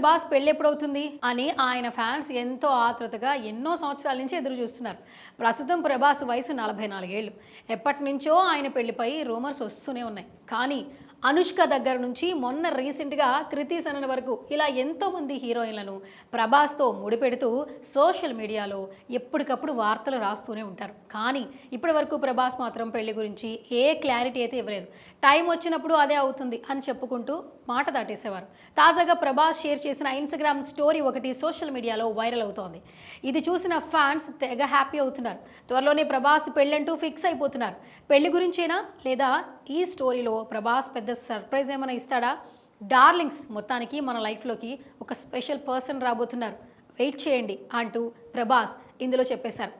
ప్రభాస్ పెళ్ళి ఎప్పుడవుతుంది అని ఆయన ఫ్యాన్స్ ఎంతో ఆతృతగా ఎన్నో సంవత్సరాల నుంచి ఎదురు చూస్తున్నారు. ప్రస్తుతం ప్రభాస్ వయసు నలభై నాలుగేళ్ళు. ఎప్పటి నుంచో ఆయన పెళ్ళిపై రూమర్స్ వస్తూనే ఉన్నాయి. కానీ అనుష్క దగ్గర నుంచి మొన్న రీసెంట్గా కృతి సనన్ వరకు ఇలా ఎంతోమంది హీరోయిన్లను ప్రభాస్తో ముడిపెడుతూ సోషల్ మీడియాలో ఎప్పటికప్పుడు వార్తలు రాస్తూనే ఉంటారు. కానీ ఇప్పటి వరకు ప్రభాస్ మాత్రం పెళ్ళి గురించి ఏ క్లారిటీ అయితే ఇవ్వలేదు. టైం వచ్చినప్పుడు అదే అవుతుంది అని చెప్పుకుంటూ మాట దాటేసేవారు. తాజాగా ప్రభాస్ షేర్ చేసిన ఇన్స్టాగ్రామ్ స్టోరీ ఒకటి సోషల్ మీడియాలో వైరల్ అవుతోంది. ఇది చూసిన ఫ్యాన్స్ తెగ హ్యాపీ అవుతున్నారు. త్వరలోనే ప్రభాస్ పెళ్ళంటూ ఫిక్స్ అయిపోతున్నారు. పెళ్ళి గురించేనా లేదా ఈ స్టోరీలో ప్రభాస్ పెద్ద సర్ప్రైజ్ ఏమైనా ఇస్తాడా? డార్లింగ్స్ మొత్తానికి మన లైఫ్లోకి ఒక స్పెషల్ పర్సన్ రాబోతున్నారు. వెయిట్ చేయండి అంటూ ప్రభాస్ ఇందులో చెప్పేశారు.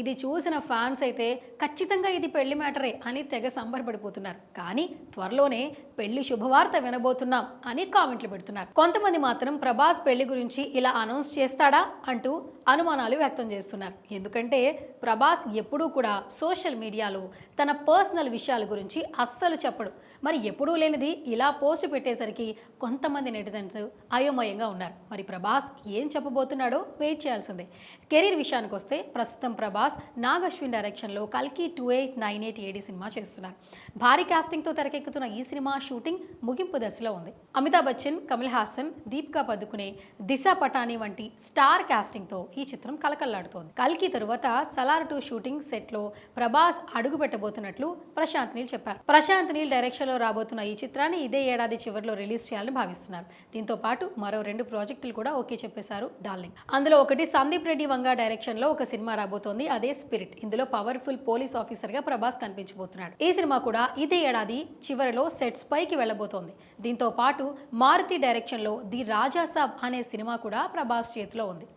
ఇది చూసిన ఫ్యాన్స్ అయితే ఖచ్చితంగా ఇది పెళ్ళి మ్యాటరే అని తెగ సంబరపడిపోతున్నారు. కానీ త్వరలోనే పెళ్ళి శుభవార్త వినబోతున్నాం అని కామెంట్లు పెడుతున్నారు. కొంతమంది మాత్రం ప్రభాస్ పెళ్ళి గురించి ఇలా అనౌన్స్ చేస్తాడా అంటూ అనుమానాలు వ్యక్తం చేస్తున్నారు. ఎందుకంటే ప్రభాస్ ఎప్పుడూ కూడా సోషల్ మీడియాలో తన పర్సనల్ విషయాల గురించి అస్సలు చెప్పడు. మరి ఎప్పుడూ లేనిది ఇలా పోస్ట్ పెట్టేసరికి కొంతమంది నెటిజన్స్ అయోమయంగా ఉన్నారు. మరి ప్రభాస్ ఏం చెప్పబోతున్నాడో వెయిట్ చేయాల్సిందే. కెరీర్ విషయానికి వస్తే ప్రస్తుతం ప్రభాస్ నాగశ్విన్ డైరెక్షన్లో కల్కి two eight nine eight AD cinema చేస్తున్నారు. భారీ కాస్టింగ్తో తెరకెక్కుతున్న ఈ సినిమా షూటింగ్ ముగింపు దశలో ఉంది. అమితాబ్ బచ్చన్ కమల్ హాసన్ దీపికా పదుకునే దిశ పటాని వంటి స్టార్ కాస్టింగ్తో ఈ చిత్రం కలకల్లాడుతోంది కల్కి తరువాత సలార్ టూ షూటింగ్ సెట్లో ప్రభాస్ అడుగు పెట్టబోతున్నట్లు ప్రశాంత్ నీల్ చెప్పారు. ప్రశాంత్ నీల్ డైరెక్షన్లో రాబోతున్న ఈ చిత్రాన్ని ఇదే ఏడాది చివరిలో రిలీజ్ చేయాలని భావిస్తున్నారు. దీంతో పాటు మరో రెండు ప్రాజెక్టులు కూడా ఓకే చెప్పేశారు డార్లింగ్. అందులో ఒకటి సందీప్ రెడ్డి వంగ డైరెక్షన్లో ఒక సినిమా రాబోతోంది. అదే స్పిరిట్. ఇందులో పవర్ఫుల్ పోలీస్ ఆఫీసర్గా ప్రభాస్ కనిపించబోతున్నాడు. ఈ సినిమా కూడా ఇదే ఏడాది చివరిలో సెట్స్ పైకి వెళ్ళబోతోంది. దీంతో పాటు మారుతి డైరెక్షన్లో ది రాజాసాబ్ అనే సినిమా కూడా ప్రభాస్ చేతిలో ఉంది.